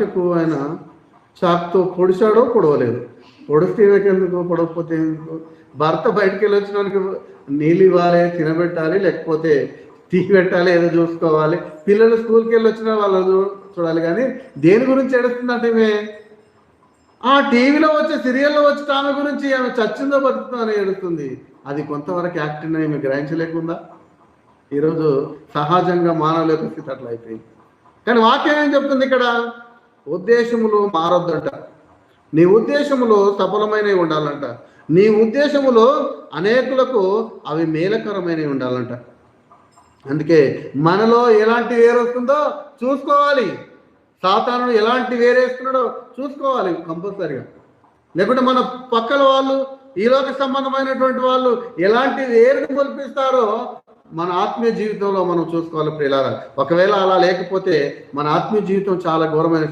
నాలుకకు ఆయన చాక్తో పొడిచాడో పొడవలేదు. పొడిస్తే ఎందుకు పొడవకపోతే ఎందుకు? భర్త బయటికి వెళ్ళి వచ్చిన నీళ్ళు ఇవ్వాలి తినబెట్టాలి లేకపోతే తీయబెట్టాలి పెట్టాలి ఏదో చూసుకోవాలి. పిల్లలు స్కూల్కి వెళ్ళి వచ్చిన వాళ్ళు చూ- చూడాలి కానీ దేని గురించి ఏడుస్తుందంటే ఈమె ఆ టీవీలో వచ్చే సీరియల్లో వచ్చే ఆమె గురించి ఆమె చచ్చిందో బతుకుతుందో అని ఏడుస్తుంది. అది కొంతవరకు యాక్టివ్ ఈమె గ్రహించలేకుండా ఈరోజు సహజంగా మానవుల యొక్క స్థితి అట్లా అయిపోయింది. కానీ వాక్యం ఏం చెప్తుంది ఇక్కడ? ఉద్దేశములు మారొద్దంట. నీ ఉద్దేశములో సఫలమైనవి ఉండాలంట. నీ ఉద్దేశములో అనేకులకు అవి మేలకరమైనవి ఉండాలంట. అందుకే మనలో ఎలాంటి వేరు వస్తుందో చూసుకోవాలి. సాతాను ఎలాంటి వేరేస్తున్నాడో చూసుకోవాలి కంపల్సరిగా. లేకుంటే మన పక్కల వాళ్ళు ఈలోక సంబంధమైనటువంటి వాళ్ళు ఎలాంటి వేరుని కొల్పిస్తారో మన ఆత్మీయ జీవితంలో మనం చూసుకోవాలి ప్రియులారా. ఒకవేళ అలా లేకపోతే మన ఆత్మీయ జీవితం చాలా ఘోరమైన